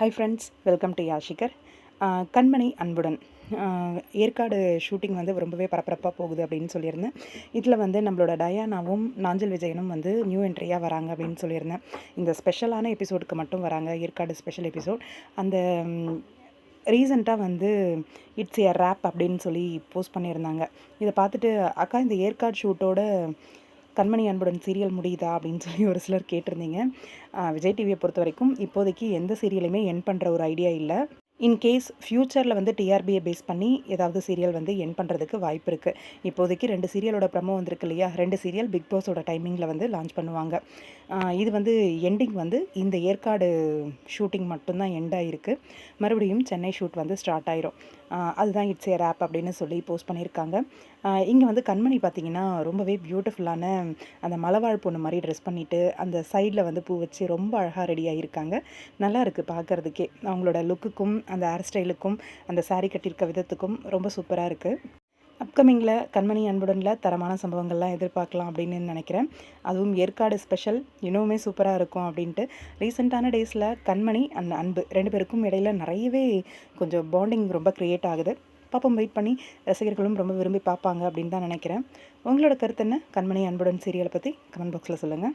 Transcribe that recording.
High friends welcome to யாஷிகர் கண்மணி அன்புடன். Yercaud shooting வந்து ரொம்பவே பரபரப்பாக போகுது அப்படின்னு சொல்லியிருந்தேன். இதில் வந்து நம்மளோட டயானாவும் நாஞ்சல் விஜயனும் வந்து நியூ என்ட்ரியாக வராங்க அப்படின்னு சொல்லியிருந்தேன். இந்த ஸ்பெஷலான எபிசோடுக்கு மட்டும் வராங்க ஏற்காடு ஸ்பெஷல் எபிசோட் அந்த ரீசெண்டாக வந்து இட்ஸ் ஏ ரேப் அப்படின்னு சொல்லி போஸ்ட் பண்ணியிருந்தாங்க. இதை பார்த்துட்டு அக்கா இந்த ஏற்காடு ஷூட்டோட கண்மணி அன்புடன் சீரியல் முடியுதா அப்படின்னு சொல்லி ஒரு சிலர் கேட்டிருந்தீங்க. விஜய் டிவியை பொறுத்த வரைக்கும் இப்போதைக்கு எந்த சீரியலுமே என் பண்ணுற ஒரு ஐடியா இல்லை. இன்கேஸ் ஃப்யூச்சரில் வந்து டிஆர்பியை பேஸ் பண்ணி ஏதாவது சீரியல் வந்து என் பண்ணுறதுக்கு வாய்ப்பு இருக்குது இப்போதைக்கு ரெண்டு சீரியலோட ப்ரமோ வந்திருக்கு இல்லையா? ரெண்டு சீரியல் பிக் பாஸோட டைமிங்கில் வந்து லான்ச் பண்ணுவாங்க. இது வந்து எண்டிங் வந்து இந்த ஏற்காடு ஷூட்டிங் மட்டும்தான் எண்டாக இருக்குது மறுபடியும் சென்னை ஷூட் வந்து ஸ்டார்ட் ஆயிரும். அதுதான் இட்ஸ் ஏர் ஆப் அப்படின்னு சொல்லி போஸ்ட் பண்ணியிருக்காங்க. இங்கே வந்து கண்மணி பார்த்தீங்கன்னா ரொம்பவே பியூட்டிஃபுல்லான அந்த மலவாழ் பொண்ணு மாதிரி ட்ரெஸ் பண்ணிவிட்டு அந்த சைடில் வந்து பூ வச்சு ரொம்ப அழகாக ரெடியாக இருக்காங்க நல்லா இருக்குது பார்க்குறதுக்கே அவங்களோட லுக்குக்கும் அந்த ஹேர் ஸ்டைலுக்கும் அந்த saree கட்டியிருக்க விதத்துக்கும் ரொம்ப சூப்பராக இருக்குது அப்கமிங்கில் கண்மணி அன்புடனில் தரமான சம்பவங்கள்லாம் எதிர்பார்க்கலாம் அப்படின்னு நினைக்கிறேன். அதுவும் ஏற்காடு ஸ்பெஷல் இன்னுமே சூப்பராக இருக்கும் அப்படின்ட்டு. ரீசெண்டான டேஸில் கண்மணி அண்ட் அன்பு ரெண்டு பேருக்கும் இடையில நிறையவே கொஞ்சம் பாண்டிங் ரொம்ப க்ரியேட் ஆகுது. பாப்பம் வெயிட் பண்ணி ரசிகர்களும் ரொம்ப விரும்பி பார்ப்பாங்க அப்படின்னு தான் நினைக்கிறேன். உங்களோட கருத்து என்ன? கண்மணி அன்புடன் சீரியலை பற்றி கமெண்ட் பாக்ஸில் சொல்லுங்கள்